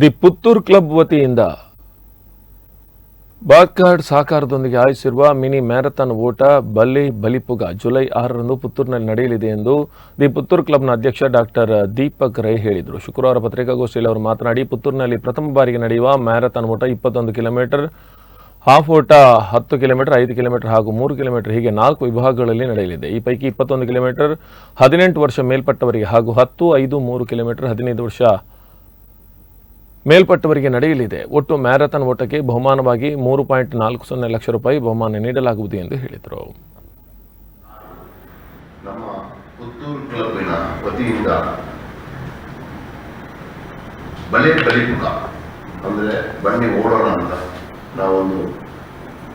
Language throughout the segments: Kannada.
ದಿ ಪುತ್ತೂರು ಕ್ಲಬ್ ವತಿಯಿಂದ ಬಾಕ್ಕಾರ್ಡ್ ಸಹಕಾರದೊಂದಿಗೆ ಆಯೋಜಿಸಿರುವ ಮಿನಿ ಮ್ಯಾರಥಾನ್ ಓಟ ಬಲ್ಲಿ ಬಲಿಪುಗ ಜುಲೈ ಆರರಂದು ಪುತ್ತೂರಿನಲ್ಲಿ ನಡೆಯಲಿದೆ ಎಂದು ದಿ ಪುತ್ತೂರು ಕ್ಲಬ್ನ ಅಧ್ಯಕ್ಷ ಡಾಕ್ಟರ್ ದೀಪಕ್ ರೈ ಹೇಳಿದರು. ಶುಕ್ರವಾರ ಪತ್ರಿಕಾಗೋಷ್ಠಿಯಲ್ಲಿ ಅವರು ಮಾತನಾಡಿ, ಪುತ್ತೂರಿನಲ್ಲಿ ಪ್ರಥಮ ಬಾರಿಗೆ ನಡೆಯುವ ಮ್ಯಾರಥಾನ್ ಓಟ ಇಪ್ಪತ್ತೊಂದು ಕಿಲೋಮೀಟರ್, ಹಾಫ್ ಓಟ ಹತ್ತು ಕಿಲೋಮೀಟರ್, ಐದು ಕಿಲೋಮೀಟರ್ ಹಾಗೂ ಮೂರು ಕಿಲೋಮೀಟರ್, ಹೀಗೆ ನಾಲ್ಕು ವಿಭಾಗಗಳಲ್ಲಿ ನಡೆಯಲಿದೆ. ಈ ಪೈಕಿ ಇಪ್ಪತ್ತೊಂದು ಕಿಲೋಮೀಟರ್ ಹದಿನೆಂಟು ವರ್ಷ ಮೇಲ್ಪಟ್ಟವರಿಗೆ ಹಾಗೂ ಹತ್ತು, ಐದು, ಮೂರು ಕಿಲೋಮೀಟರ್ ಹದಿನೈದು ವರ್ಷ ಮೇಲ್ಪಟ್ಟವರಿಗೆ ನಡೆಯಲಿದೆ. ಒಟ್ಟು ಮ್ಯಾರಥಾನ್ ಓಟಕ್ಕೆ ಬಹುಮಾನವಾಗಿ ಮೂರು ಪಾಯಿಂಟ್ ನಾಲ್ಕು ಸೊನ್ನೆ ಲಕ್ಷ ರೂಪಾಯಿ ಬಹುಮಾನ ನೀಡಲಾಗುವುದು ಎಂದು ಹೇಳಿದರು. ನಮ್ಮ ಪುತ್ತೂರು ಕ್ಲಬ್ಬಿನ ವತಿಯಿಂದ ಬಲೆ ಬಲಿಪುಕ ಅಂದರೆ ಬನ್ನಿ ಓಡೋಣ ಅಂತ ನಾವೊಂದು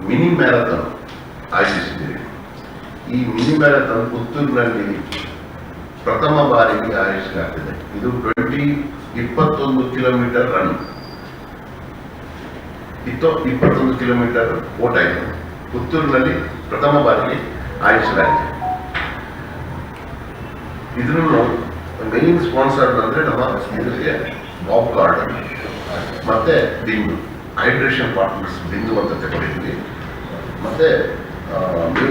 ಮಿನಿ ಮ್ಯಾರಥಾನ್ ಆಯೋಜಿಸಿದ್ದೀವಿ. ಈ ಮಿನಿ ಮ್ಯಾರಥಾನ್ ಪುತ್ತೂರಿನಲ್ಲಿ ಪ್ರಥಮ ಬಾರಿಗೆ ಆಯೋಜಿಸಲಾಗ್ತಿದೆ. ಇದು ಟ್ವೆಂಟಿ ಇಪ್ಪತ್ತೊಂದು ಕಿಲೋಮೀಟರ್ ರನ್ ಇತ್ತು, ಇಪ್ಪತ್ತೊಂದು ಕಿಲೋಮೀಟರ್ ಓಟ ಇದೆ. ಪುತ್ತೂರಿನಲ್ಲಿ ಪ್ರಥಮ ಬಾರಿಗೆ ಆಯೋಜಿಸಲಾಗಿದೆ. ಇದನ್ನು ಮೇನ್ ಸ್ಪಾನ್ಸರ್ ಅಂದ್ರೆ ನಮ್ಮ ಇದಕ್ಕೆ ಬಾಬ್ ಗಾರ್ಡನ್ ಮತ್ತೆ ಬಿಂದು ಹೈಡ್ರೇಷನ್ ಪಾರ್ಟ್ನರ್ಸ್ ಬಿಂದು ಅಂತ ತಗೊಂಡಿದ್ವಿ. ಮತ್ತೆ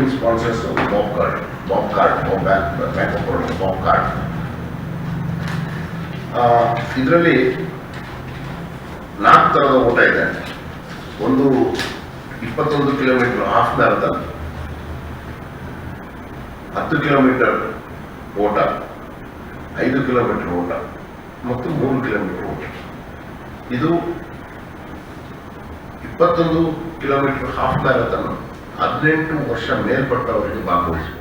main sponsors BOB card BOB card BOB bank bank of Baroda BOB card ಇದರಲ್ಲಿ ನಾಲ್ಕು ಥರದ ಓಟ ಇದೆ. ಒಂದು ಇಪ್ಪತ್ತೊಂದು ಕಿಲೋಮೀಟರ್ ಹಾಫ್ ಮ್ಯಾರಥಾನ್ ಹತ್ತು ಕಿಲೋಮೀಟರ್ ಓಟ, ಐದು ಕಿಲೋಮೀಟರ್ ಓಟ ಮತ್ತು ಮೂರು ಕಿಲೋಮೀಟರ್ ಓಟ. ಇದು ಇಪ್ಪತ್ತೊಂದು ಕಿಲೋಮೀಟರ್ ಹಾಫ್ ಮ್ಯಾರಥಾನ್ ಹದಿನೆಂಟು ವರ್ಷ ಮೇಲ್ಪಟ್ಟವರಿಗೆ ಭಾಗವಹಿಸಬಹುದು